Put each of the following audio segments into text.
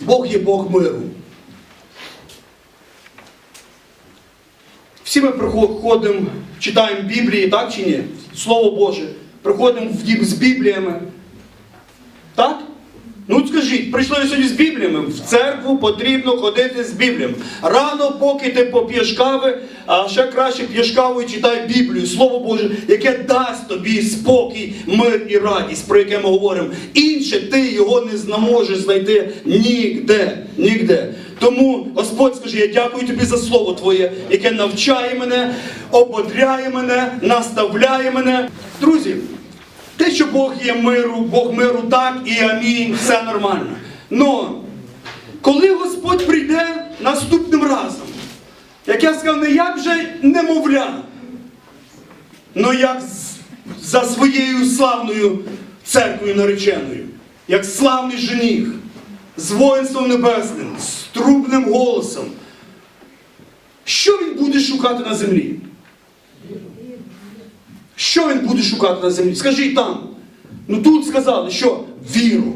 Бог є Бог миру. Всі ми приходимо, читаємо Біблії, так чи ні? Слово Боже. Приходимо в дім з Бібліями. Так? Ну скажіть, прийшли сьогодні з Бібліями. В церкву потрібно ходити з Бібліями. Рано, поки ти поп'єш кави, а ще краще п'єш каву і читай Біблію, Слово Боже, яке дасть тобі спокій, мир і радість, про яке ми говоримо. Інше ти його не зможеш знайти ніде. Ніде. Тому Господь скаже, я дякую тобі за слово Твоє, яке навчає мене, ободряє мене, наставляє мене. Друзі, те, що Бог є миру, Бог миру так і амінь, все нормально. Но коли Господь прийде наступним разом, як я сказав, не як же немовля, но як за своєю славною церквою нареченою, як славний жених, з воїнством небесним, з трубним голосом. Що він буде шукати на землі? Що він буде шукати на землі? Скажіть там. Ну тут сказали, що віру.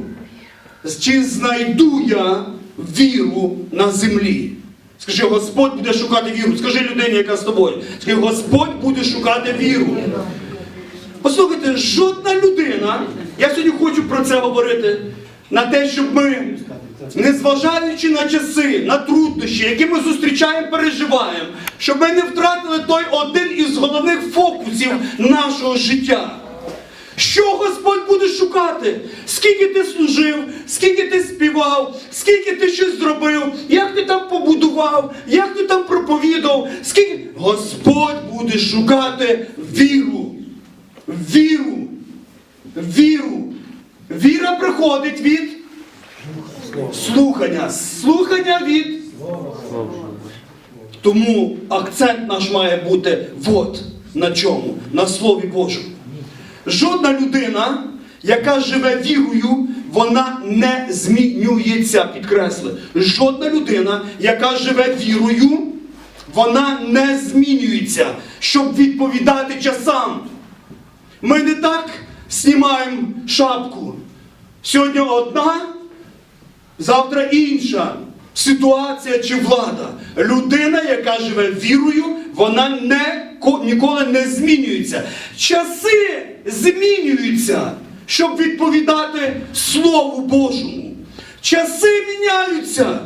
Чи знайду я віру на землі? Скажи, Господь буде шукати віру. Скажи людині, яка з тобою. Скажи, Господь буде шукати віру. Послухайте, жодна людина, я сьогодні хочу про це говорити, на те, щоб ми, незважаючи на часи, на труднощі, які ми зустрічаємо, переживаємо, щоб ми не втратили той один із головних фокусів нашого життя. Що Господь буде шукати? Скільки ти служив, скільки ти співав, скільки ти щось зробив, як ти там побудував, як ти там проповідав, скільки. Господь буде шукати віру. Віру. Віру. Віра приходить від слухання. Слухання від. Тому акцент наш має бути от на чому? На Слові Божому. Жодна людина, яка живе вірою, вона не змінюється, підкресли. Жодна людина, яка живе вірою, вона не змінюється, щоб відповідати часам. Ми не так знімаємо шапку. Сьогодні одна, завтра інша ситуація чи влада. Людина, яка живе вірою, вона не, ніколи не змінюється. Часи змінюються, щоб відповідати Слову Божому. Часи міняються.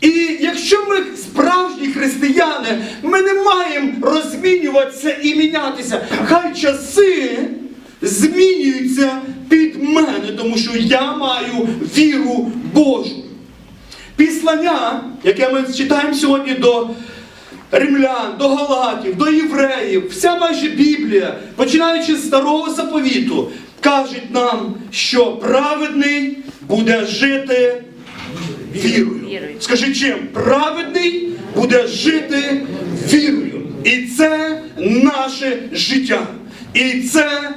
І якщо ми справжні християни, ми не маємо розмінюватися і мінятися. Хай часи змінюються під мене, тому що я маю віру Божу. Післання, яке ми читаємо сьогодні до римлян, до галатів, до євреїв, вся майже Біблія, починаючи з старого заповіту, кажуть нам, що праведний буде жити вірою. Скажи чим? Праведний буде жити вірою. І це наше життя. І це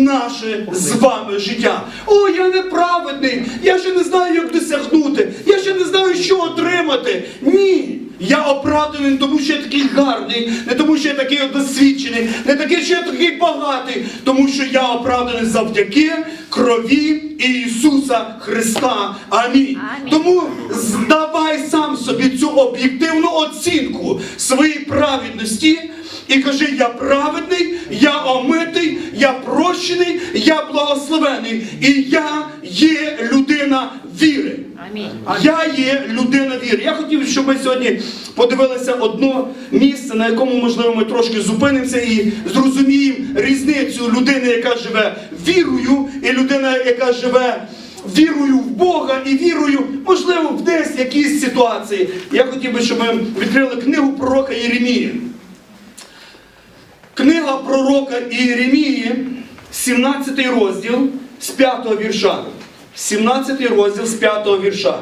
наше з вами життя. О, я неправедний, я ще не знаю, як досягнути, я ще не знаю, що отримати. Ні. Я оправданий не тому, що я такий гарний, не тому, що я такий досвідчений, не такий, що я такий багатий, тому що я оправданий завдяки крові Ісуса Христа. Амінь. Амінь. Тому здавай сам собі цю об'єктивну оцінку своєї праведності і кажи, я праведний, я омитий, я прощений, я благословений, і я є людина віри. Амінь. Я є людина віри. Я хотів, щоб ми сьогодні подивилися одне місце, на якому, можливо, ми трошки зупинимося і зрозуміємо різницю людини, яка живе вірою, і людина, яка живе вірою в Бога і вірою, можливо, в десь якісь ситуації. Я хотів би, щоб ми відкрили книгу пророка Єремії. Книга пророка Іеремії, 17 розділ з 5 вірша. 17 розділ з 5 вірша.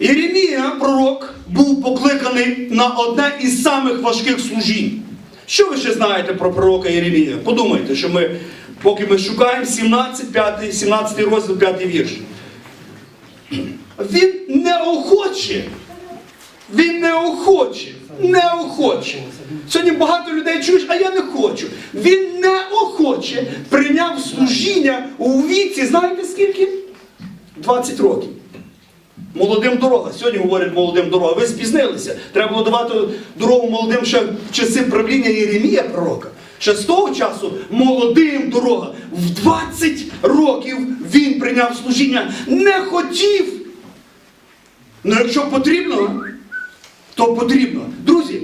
Єремія, пророк, був покликаний на одне із самих важких служінь. Що ви ще знаєте про пророка Єремія? Подумайте, що ми, поки ми шукаємо 17, 5, 17 розділ, 5 вірш. Він неохоче він неохоче, неохоче. Сьогодні багато людей чуєш, а я не хочу. Він неохоче прийняв служіння у віці, знаєте скільки? 20 років. Молодим дорога. Сьогодні говорять молодим дорога. Ви спізнилися. Треба було давати дорогу молодим ще в часи правління Єремія пророка. Ще з того часу молодим дорога. В 20 років він прийняв служіння. Не хотів. Ну якщо потрібно, то потрібно. Друзі,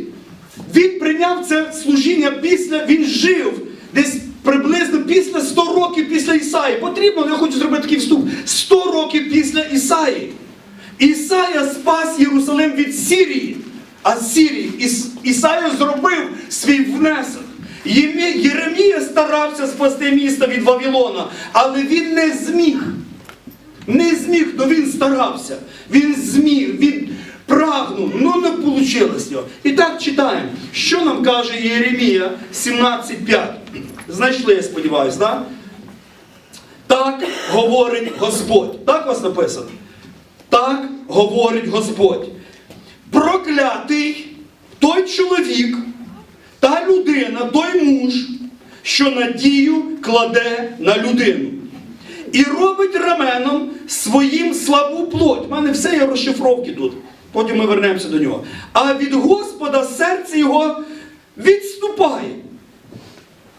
він прийняв це служіння після, він жив десь приблизно після 100 років після Ісаї. Потрібно, я хочу зробити такий вступ. 100 років після Ісаї. Ісая спас Єрусалим від Сірії. А з Сірії Іс, Ісая зробив свій внесок. Єремія старався спасти місто від Вавилона, але він не зміг. Не зміг, але він старався. Він зміг, він прагнув, ну не вийшло. І так читаємо, що нам каже Єремія 17.5. Знайшли, я сподіваюся, так? Так говорить Господь. Так у вас написано? Так говорить Господь. Проклятий той чоловік, та людина, той муж, що надію кладе на людину. І робить раменом своїм слабу плоть. У мене все є розшифровки тут. Потім ми вернемося до нього. А від Господа серце його відступає.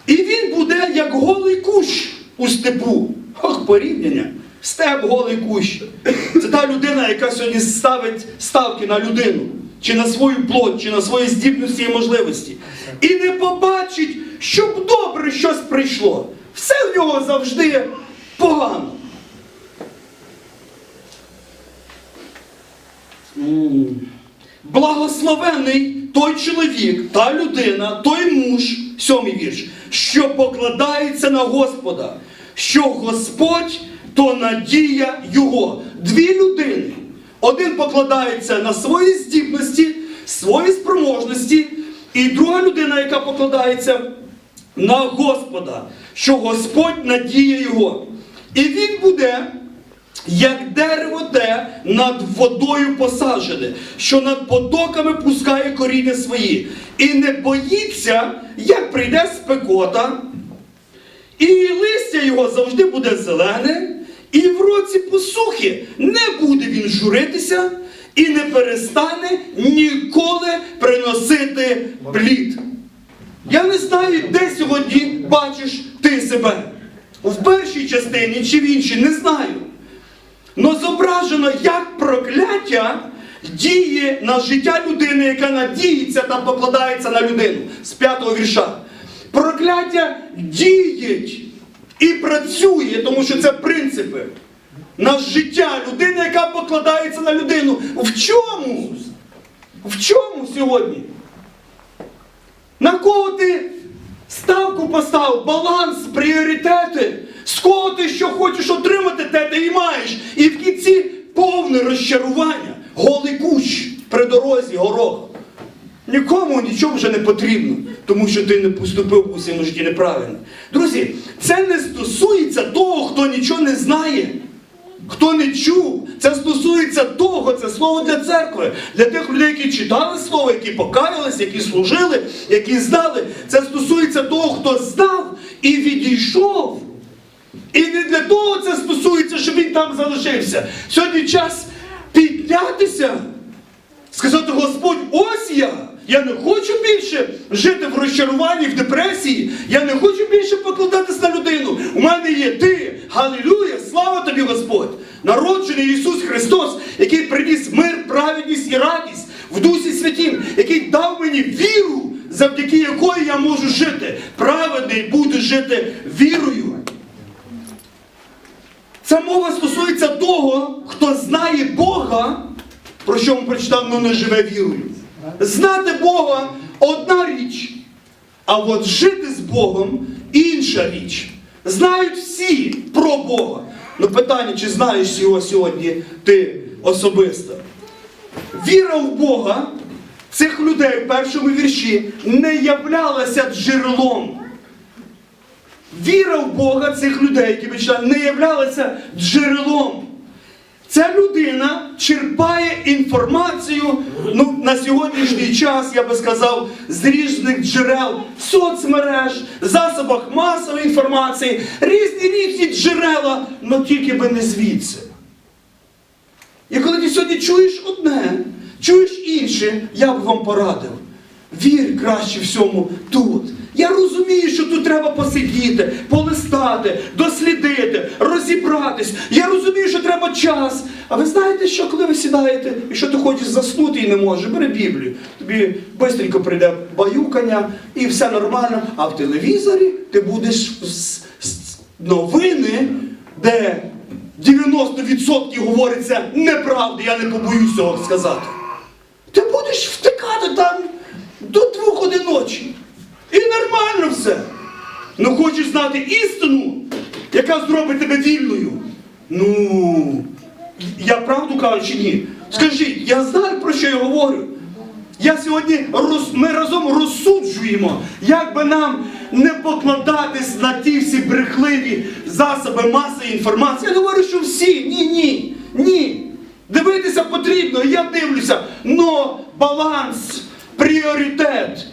І він буде як голий кущ у степу. Ох, порівняння. Степ голий кущ. Це та людина, яка сьогодні ставить ставки на людину, чи на свою плоть, чи на свої здібності і можливості. І не побачить, щоб добре щось прийшло. Все в нього завжди погано. Благословений той чоловік, та людина, той муж, сьомий вірш, що покладається на Господа, що Господь то надія його. Дві людини. Один покладається на свої здібності, свої спроможності, і друга людина, яка покладається на Господа, що Господь надіє його. І він буде як дерево те над водою посаджене, що над потоками пускає коріння свої, і не боїться, як прийде спекота, і листя його завжди буде зелене, і в році посухи не буде він журитися, і не перестане ніколи приносити плід. Я не знаю, де сьогодні бачиш ти себе. В першій частині чи в іншій, не знаю. Но зображено, як прокляття діє на життя людини, яка надіється та покладається на людину з п'ятого вірша. Прокляття діє і працює, тому що це принципи. На життя людини, яка покладається на людину. В чому? В чому сьогодні? На кого ти ставку поставив, баланс, пріоритети? З кого ти що хочеш отримати, те ти і маєш. І в кінці повне розчарування, голий кущ при дорозі, горох. Нікому нічого вже не потрібно, тому що ти не поступив у своєму житті неправильно. Друзі, це не стосується того, хто нічого не знає. Хто не чув, це стосується того, це слово для церкви, для тих людей, які читали слово, які покаялись, які служили, які знали. Це стосується того, хто знав і відійшов. І не для того це стосується, щоб він там залишився. Сьогодні час піднятися, сказати, Господь, ось я. Я не хочу більше жити в розчаруванні, в депресії. Я не хочу більше покладатись на людину. У мене є ти. Галилюя! Слава тобі, Господь! Народжений Ісус Христос, який приніс мир, праведність і радість в Дусі Святім, який дав мені віру, завдяки якої я можу жити. Праведний буде жити вірою. Ця мова стосується того, хто знає про що ми прочитав, але не живе вірою. Знати Бога одна річ, а от жити з Богом інша річ. Знають всі про Бога. Ну питання, чи знаєш його сьогодні ти особисто? Віра в Бога цих людей в першому вірші не являлася джерелом. Віра в Бога цих людей, які ми читали, не являлася джерелом. Ця людина черпає інформацію ну, на сьогоднішній час, я би сказав, з різних джерел, соцмереж, засобах масової інформації, різні різні джерела, але тільки би не звідси. І коли ти сьогодні чуєш одне, чуєш інше, я б вам порадив. Вір краще всьому тут. Я розумію, що тут треба посидіти, полистати, дослідити, розібратись. Я розумію, що треба час. А ви знаєте, що коли ви сідаєте, і що ти хочеш заснути і не можеш, бери Біблію. Тобі швидко прийде баюкання і все нормально. А в телевізорі ти будеш с- новини, де 90% говориться неправди, я не побоюсь цього сказати. Ти будеш втикати там до двох годин ночі. І нормально все. Ну хочеш знати істину, яка зробить тебе вільною. Ну, я правду кажу чи ні? Скажіть, я знаю, про що я говорю. Я сьогодні роз, ми разом розсуджуємо, як би нам не покладатись на ті всі брехливі засоби маси інформації. Я говорю, що всі, ні, ні, ні. Дивитися потрібно, я дивлюся, но баланс, пріоритет.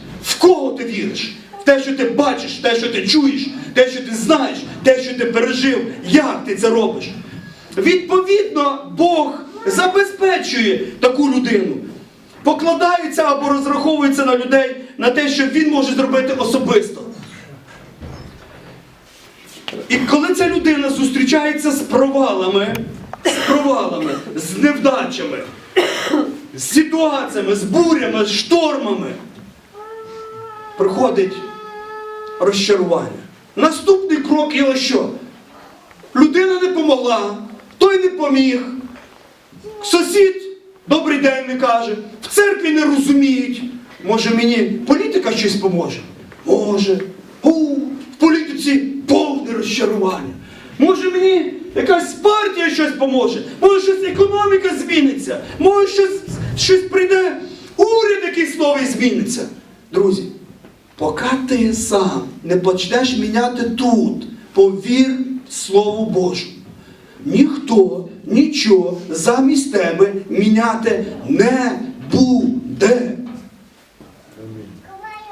В кого ти віриш? В те, що ти бачиш, те, що ти чуєш, те, що ти знаєш, те, що ти пережив, як ти це робиш. Відповідно, Бог забезпечує таку людину. Покладається або розраховується на людей на те, що він може зробити особисто. І коли ця людина зустрічається з провалами, з провалами, з невдачами, з ситуаціями, з бурями, з штормами, приходить розчарування. Наступний крок його що? Людина не помогла, той не поміг. Сусід добрий день не каже, в церкві не розуміють. Може мені політика щось поможе? Може. У, в політиці повне розчарування. Може мені якась партія щось поможе, може щось економіка зміниться, може щось, щось прийде, уряд якийсь новий зміниться. Друзі, поки ти сам не почнеш міняти тут, повір Слову Божому. Ніхто нічого замість тебе міняти не буде.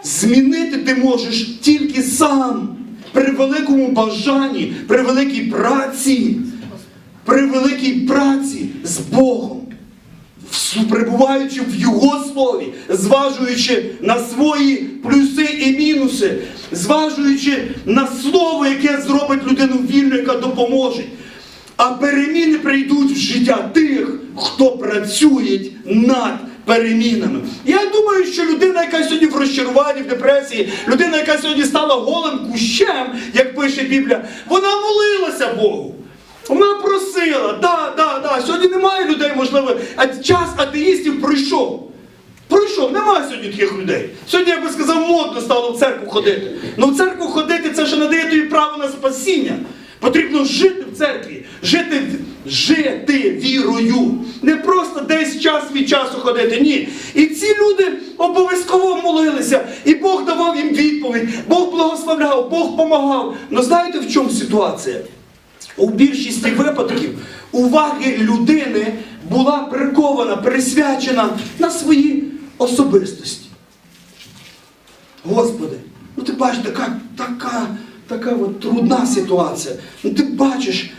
Змінити ти можеш тільки сам при великому бажанні, при великій праці, при великій праці з Богом, перебуваючи в Його слові, зважуючи на свої плюси і мінуси, зважуючи на слово, яке зробить людину вільною, яка допоможе. А переміни прийдуть в життя тих, хто працює над перемінами. Я думаю, що людина, яка сьогодні в розчаруванні, в депресії, людина, яка сьогодні стала голим кущем, як пише Біблія, вона молилася Богу. Вона просила, да, да, да. Сьогодні немає людей, можливо, а час атеїстів пройшов. Пройшов, немає сьогодні таких людей. Сьогодні, я би сказав, модно стало в церкву ходити. Ну в церкву ходити це ще не дає тобі право на спасіння. Потрібно жити в церкві, жити, жити вірою. Не просто десь час від часу ходити. Ні. І ці люди обов'язково молилися, і Бог давав їм відповідь, Бог благословляв, Бог допомагав. Ну знаєте, в чому ситуація? У більшості випадків уваги людини була прикована, присвячена на свої особистості. Господи, ну ти бачиш, така, така, така от трудна ситуація. Ну ти бачиш,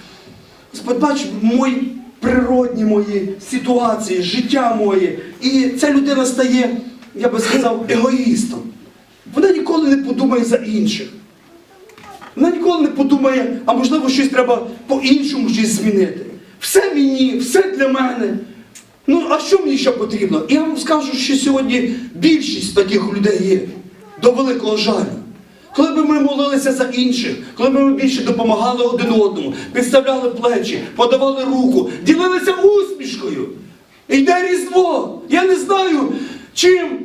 Господи, бачиш мої природні мої ситуації, життя моє. І ця людина стає, я би сказав, егоїстом. Вона ніколи не подумає за інших. Вона ніколи не подумає, а можливо щось треба по-іншому щось змінити. Все мені, все для мене. Ну, а що мені ще потрібно? І я вам скажу, що сьогодні більшість таких людей є. До великого жалю. Коли б ми молилися за інших, коли б ми більше допомагали один одному, підставляли плечі, подавали руку, ділилися усмішкою. Йде Різдво. Я не знаю, чим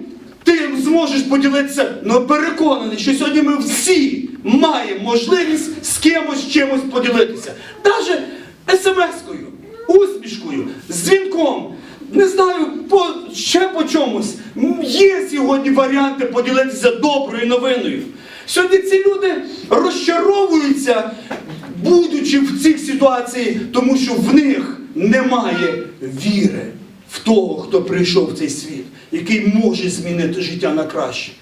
ти зможеш поділитися, але переконаний, що сьогодні ми всі маємо можливість з кимось чимось поділитися. Навіть смс-кою, усмішкою, дзвінком. Не знаю, по, ще по чомусь. Є сьогодні варіанти поділитися доброю новиною. Сьогодні ці люди розчаровуються, будучи в цих ситуаціях, тому що в них немає віри того, хто прийшов в цей світ, який може змінити життя на краще,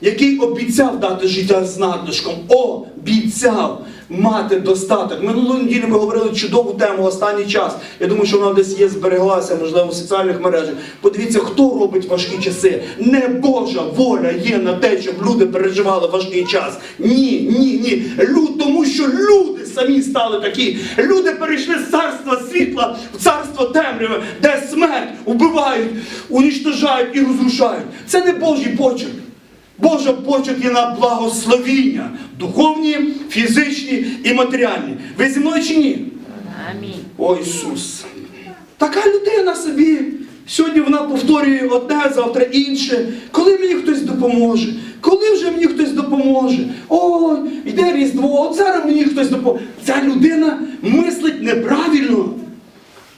який обіцяв дати життя з надлишком. Обіцяв. Мати достаток. Минулої неділі ми говорили чудову тему останній час. Я думаю, що вона десь є, збереглася, можливо, в соціальних мережах. Подивіться, хто робить важкі часи. Не Божа воля є на те, щоб люди переживали важкий час. Ні, ні, ні. Люд, тому що люди самі стали такі. Люди перейшли з царства світла в царство темряви, де смерть убивають, унічтожають і розрушають. Це не Божий почерк. Божа почерк є на благословіння, духовні, фізичні і матеріальні. Ви зі мною чи ні? Амінь. О Ісус. Така людина собі. Сьогодні вона повторює одне, завтра інше. Коли мені хтось допоможе? Коли вже мені хтось допоможе? Ой, йде Різдво, от зараз мені хтось допоможе. Ця людина мислить неправильно.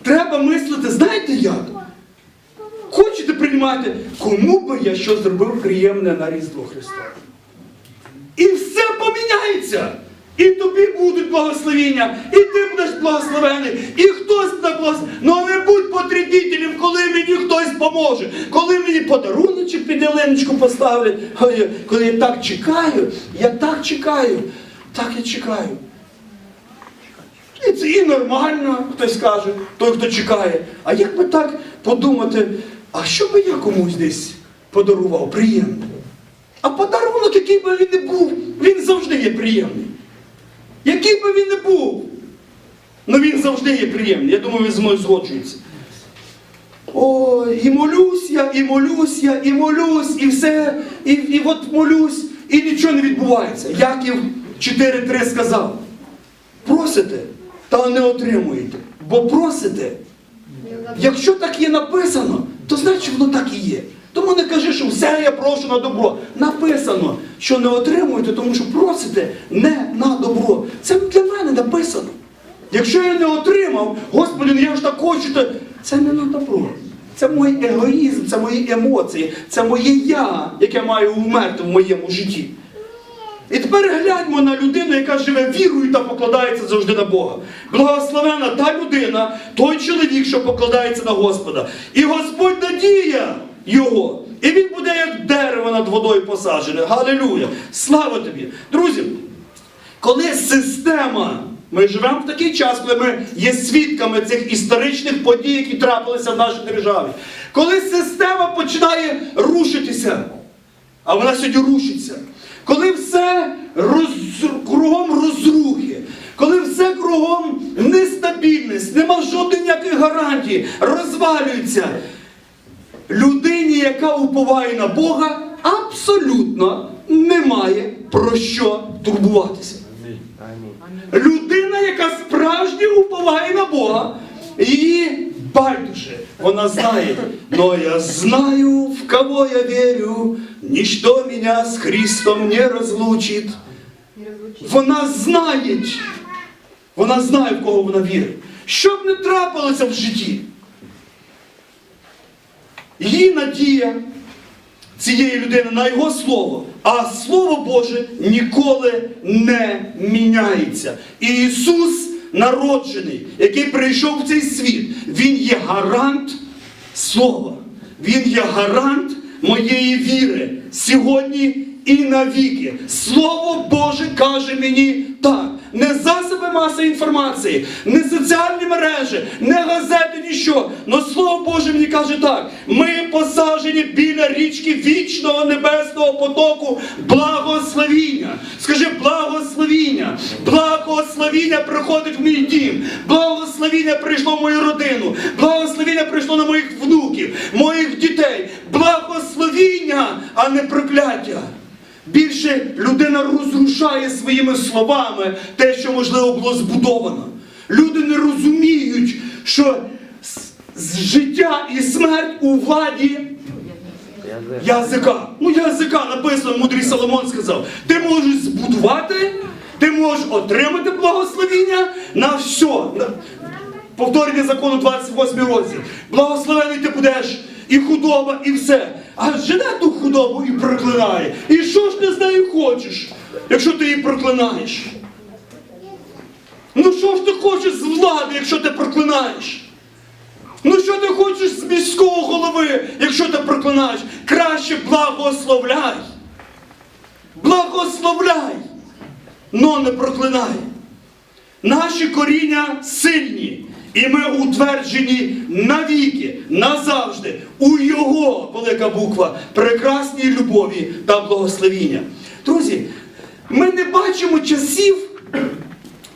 Треба мислити, знаєте як? Приймати, кому би я що зробив приємне на Різдво Христове? І все поміняється. І тобі будуть благословіння, і ти будеш благословений, і хтось буде благословений. Ну не будь потребітелем, коли мені хтось поможе, коли мені подаруночок під ялиночку поставлять. Коли я так чекаю, я так чекаю, так я чекаю. І це і нормально, хтось скаже, той, хто чекає. А як би так подумати, а що би я комусь десь подарував приємно? А подарунок, який би він не був, він завжди є приємний. Який би він не був, ну він завжди є приємний. Я думаю, ви зі мною згоджуєтеся. Ой, і молюсь я, і молюсь я, і молюсь, і все, і, і от молюсь, і нічого не відбувається. Яків 4.3 сказав. Просите, та не отримуєте. Бо просите. Якщо так є написано, то значить воно так і є. Тому не кажи, що все я прошу на добро. Написано, що не отримуєте, тому що просите не на добро. Це для мене написано. Якщо я не отримав, Господи, ну я ж так хочу, то це не на добро. Це мій егоїзм, це мої емоції, це моє я, яке маю вмерти в моєму житті. І тепер гляньмо на людину, яка живе вірою та покладається завжди на Бога. Благословена та людина, той чоловік, що покладається на Господа. І Господь надія його. І він буде як дерево над водою посаджене. Галилюя! Слава тобі! Друзі, коли система, ми живемо в такий час, коли ми є свідками цих історичних подій, які трапилися в нашій державі. Коли система починає рушитися, а вона сьогодні рушиться. Коли все роз... кругом розрухи, коли все кругом нестабільність, нема жодних ніяких гарантій, розвалюється. Людині, яка уповає на Бога, абсолютно немає про що турбуватися. Людина, яка справжньо уповає на Бога, її байдуже. Вона знає, но я знаю, в кого я верю, ніщо меня з Христом не розлучить. Вона знає, вона знає, в кого вона вірить. Що б не трапилося в житті, її надія цієї людини на його слово, а слово Боже ніколи не міняється. І Ісус народжений, який прийшов в цей світ, Він є гарант слова. Він є гарант моєї віри сьогодні і навіки. Слово Боже каже мені так. Не засоби маси інформації, не соціальні мережі, не газети, ніщо. Но Слово Боже мені каже так: ми посаджені біля річки вічного небесного потоку благословіння. Скажи благословіння. Благословіння приходить в мій дім. Благословіння прийшло в мою родину. Благословіння прийшло на моїх внуків, моїх дітей. Благословіння, а не прокляття. Більше людина розрушає своїми словами те, що можливо було збудовано. Люди не розуміють, що життя і смерть у владі язика. Ну, язика написано, мудрий Соломон сказав. Ти можеш збудувати, ти можеш отримати благословіння на все. Повторення закону 28 розділ. Благословений ти будеш і худоба, і все. А жене ту худобу і проклинає. І що ж ти з нею хочеш, якщо ти її проклинаєш? Ну що ж ти хочеш з влади, якщо ти проклинаєш? Ну що ти хочеш з міського голови, якщо ти проклинаєш? Краще благословляй. Благословляй, но не проклинай. Наші коріння сильні, і ми утверджені навіки, назавжди, у Його велика буква, прекрасній любові та благословіння. Друзі, ми не бачимо часів,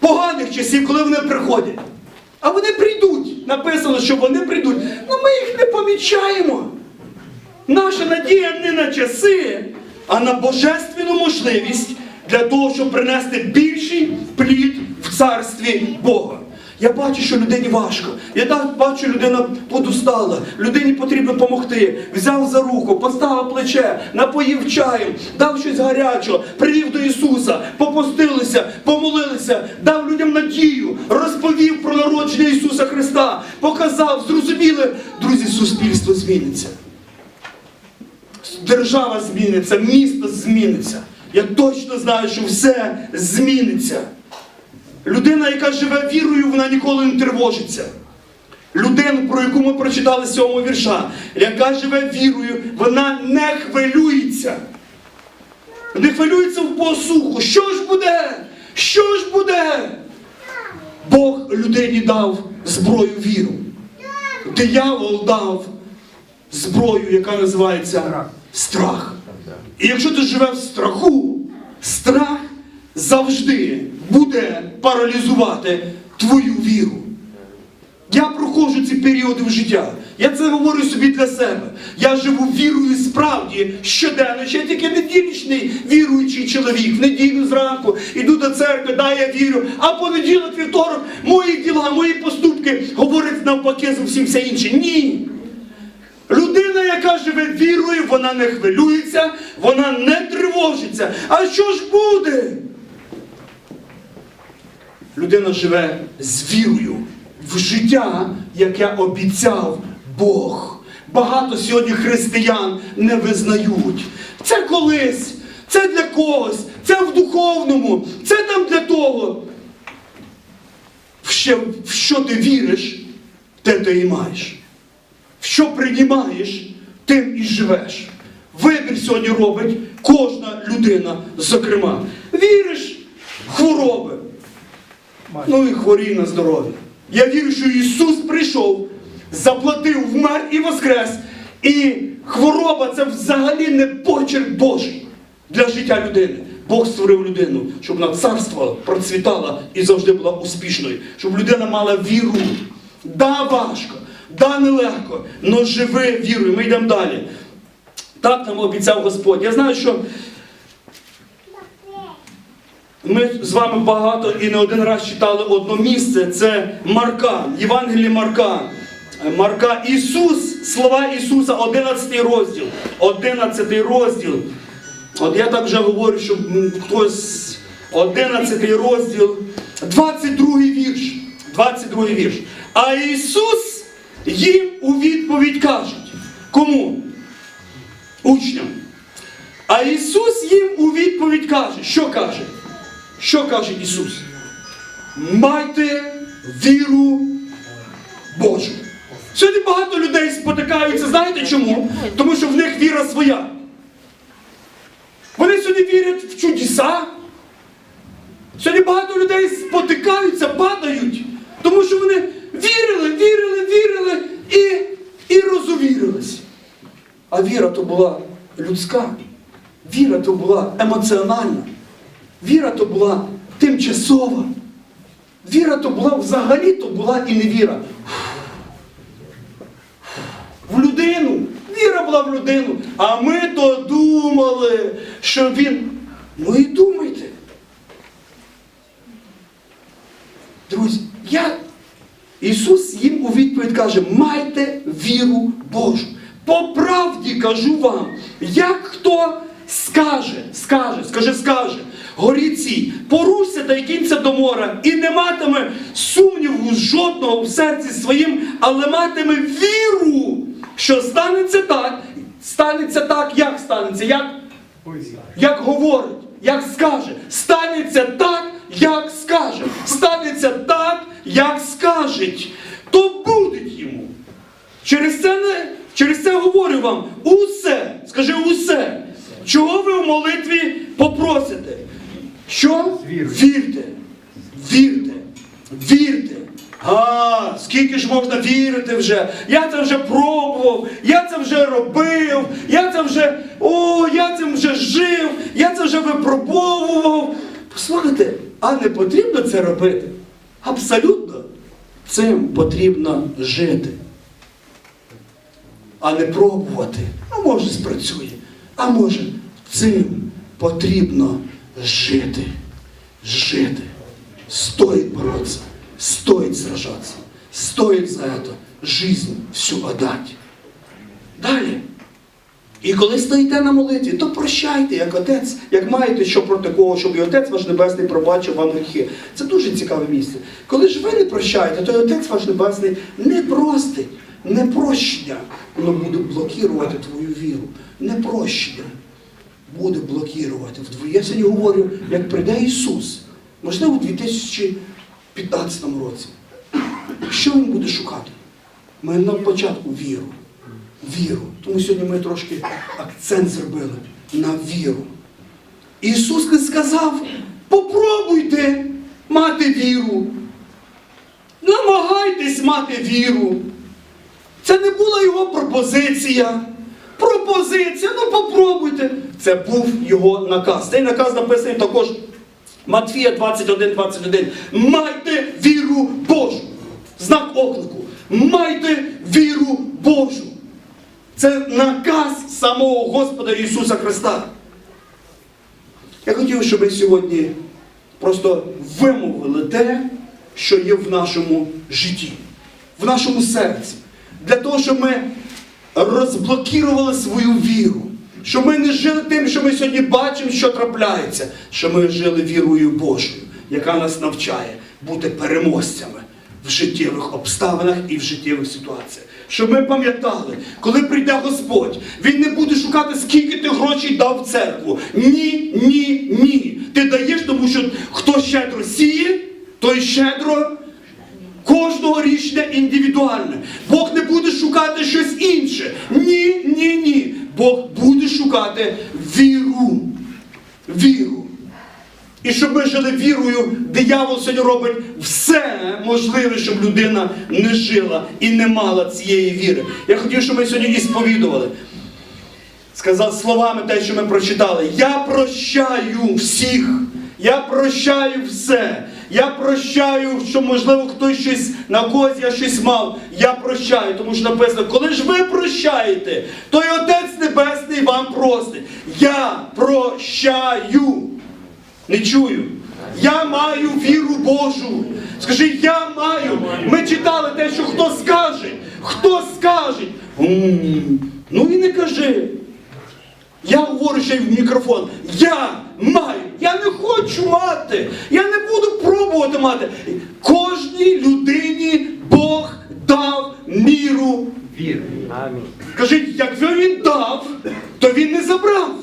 поганих часів, коли вони приходять. А вони прийдуть. Написано, що вони прийдуть. Ну ми їх не помічаємо. Наша надія не на часи, а на божественну можливість для того, щоб принести більший плід в царстві Бога. Я бачу, що людині важко. Я да- бачу, людина подустала, людині потрібно допомогти. Взяв за руку, поставив плече, напоїв чаєм, дав щось гарячого, привів до Ісуса, попостилися, помолилися, дав людям надію, розповів про народження Ісуса Христа, показав, зрозуміли, друзі, суспільство зміниться. Держава зміниться, місто зміниться. Я точно знаю, що все зміниться. Людина, яка живе вірою, вона ніколи не тривожиться. Людина, про яку ми прочитали цього вірша, яка живе вірою, вона не хвилюється. Не хвилюється в посуху. Що ж буде? Що ж буде? Бог людині дав зброю віру. Диявол дав зброю, яка називається страх. І якщо ти живеш в страху, страх завжди буде паралізувати твою віру. Я проходжу ці періоди в життя. Я це говорю собі для себе. Я живу вірою справді щоденно. Ще тільки неділічний віруючий чоловік. В неділю зранку іду до церкви, да, я вірю. А понеділок, вівторок, мої діла, мої поступки говорять навпаки зовсім все інше. Ні. Людина, яка живе вірою, вона не хвилюється, вона не тривожиться. А що ж буде? Людина живе з вірою в життя, яке обіцяв Бог. Багато сьогодні християн не визнають. Це колись, це для когось, це в духовному, це там для того. Що, в що ти віриш, те ти і маєш. В що приймаєш, тим і живеш. Вибір сьогодні робить кожна людина, зокрема. Віриш в хвороби. Ну і хворій на здоров'я. Я вірю, що Ісус прийшов, заплатив, вмер і воскрес. І хвороба це взагалі не почерк Божий для життя людини. Бог створив людину, щоб вона царство процвітала і завжди була успішною, щоб людина мала віру. Да, важко, да, нелегко, але живи вірою. Ми йдемо далі. Так нам обіцяв Господь. Я знаю, що ми з вами багато і не один раз читали одно місце. Це Марка, Євангеліє Марка. Марка Ісус, слова Ісуса, 11 розділ. 11 розділ. От я так вже говорю, щоб м, хтось 11 розділ, 22 вірш. 22 вірш. А Ісус їм у відповідь кажуть. Кому? Учням. А Ісус їм у відповідь каже, що каже? Що каже Ісус? Майте віру Божу. Сьогодні багато людей спотикаються. Знаєте чому? Тому що в них віра своя. Вони сьогодні вірять в чудеса. Сьогодні багато людей спотикаються, падають, тому що вони вірили, вірили, вірили і, і розувірились. А віра то була людська. Віра то була емоціональна. Віра то була тимчасова. Віра то була взагалі то була і не віра. В людину. Віра була в людину. А ми то думали, що він. Ну і думайте. Друзі, я... Ісус їм у відповідь каже, майте віру Божу. По правді кажу вам, як хто скаже, скаже, скаже, скаже, горі цій, порушся та й кінця до мора, і не матиме сумніву жодного в серці своїм, але матиме віру, що станеться так, станеться так, як станеться, як як говорить, як скаже, станеться так, як скаже, станеться так, як скажеть, то буде йому. Через це, не, через це говорю вам. Усе, скажи усе, чого ви в молитві попросите. Що? Вірте. Вірте. Вірте. А, скільки ж можна вірити вже? Я це вже пробував, я це вже робив, я це вже, о, я цим вже жив, я це вже випробовував. Послухайте, а не потрібно це робити? Абсолютно. Цим потрібно жити. А не пробувати. А може спрацює. А може цим потрібно жити. Жити. Стоит бороться, стоит сражаться, стоит за это жизнь всю отдать. Далі. І коли стоїте на молитві, то прощайте, як отець, як маєте що проти кого, щоб і отець ваш небесний пробачив вам гріхи. Це дуже цікаве місце. Коли ж ви не прощаєте, то і отець ваш небесний не простить, не прощення. Воно буде блокувати твою віру. Не прощення буде блокувати. Я сьогодні говорю, як прийде Ісус, можливо, у 2015 році. Що Він буде шукати? Ми на початку віру. Віру. Тому сьогодні ми трошки акцент зробили на віру. Ісус сказав, попробуйте мати віру. Намагайтесь мати віру. Це не була його пропозиція. Пропозиція, ну попробуйте. Це був його наказ. Цей наказ написаний також Матфія 21, 21. Майте віру Божу. Знак оклику. Майте віру Божу. Це наказ самого Господа Ісуса Христа. Я хотів, щоб ми сьогодні просто вимовили те, що є в нашому житті, в нашому серці. Для того, щоб ми розблокували свою віру. Щоб ми не жили тим, що ми сьогодні бачимо, що трапляється, що ми жили вірою Божою, яка нас навчає бути переможцями в життєвих обставинах і в життєвих ситуаціях. Щоб ми пам'ятали, коли прийде Господь, Він не буде шукати, скільки ти грошей дав в церкву. Ні, ні, ні. Ти даєш, тому що хто щедро сіє, той щедро Кожного рішення індивідуальне. Бог не буде шукати щось інше. Ні, ні, ні. Бог буде шукати віру. Віру. І щоб ми жили вірою, диявол сьогодні робить все можливе, щоб людина не жила і не мала цієї віри. Я хотів, щоб ми сьогодні і сповідували. Сказав словами те, що ми прочитали. Я прощаю всіх. Я прощаю все. Я прощаю, що можливо хтось щось на когось я щось мав. Я прощаю, тому що написано, коли ж ви прощаєте, то й Отець Небесний вам простить. Я прощаю. Не чую. Я маю віру Божу. Скажи, я маю. Ми читали те, що хто скаже, хто скаже. Ну і не кажи. Я говорю ще й в мікрофон. Я маю. Я не хочу мати. Я не буду пробувати мати. Кожній людині Бог дав міру. Віри. Амінь. Скажіть, як він дав, то він не забрав.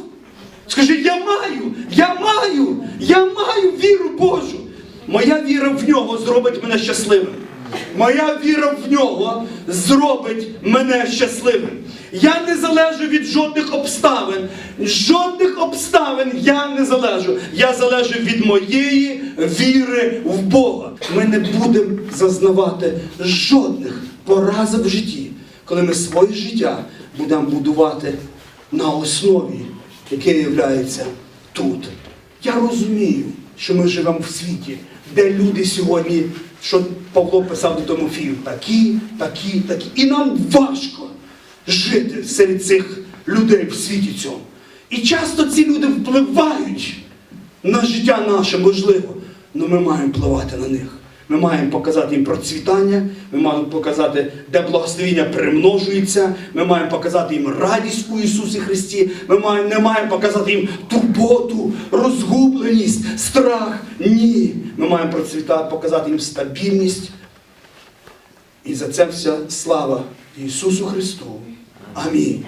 Скажіть, я маю, я маю, я маю віру Божу. Моя віра в нього зробить мене щасливим. Моя віра в нього зробить мене щасливим. Я не залежу від жодних обставин. Жодних обставин я не залежу. Я залежу від моєї віри в Бога. Ми не будемо зазнавати жодних поразок в житті, коли ми своє життя будемо будувати на основі, яке є тут. Я розумію, що ми живемо в світі, де люди сьогодні, що Павло писав до Тимофію, такі, такі, такі. І нам важко жити серед цих людей в світі цьому. І часто ці люди впливають на життя наше, можливо, але ми маємо впливати на них. Ми маємо показати їм процвітання, ми маємо показати, де благословіння примножується, ми маємо показати їм радість у Ісусі Христі, ми маємо, не маємо показати їм турботу, розгубленість, страх. Ні. Ми маємо процвітати, показати їм стабільність. І за це вся слава Ісусу Христу. Амінь.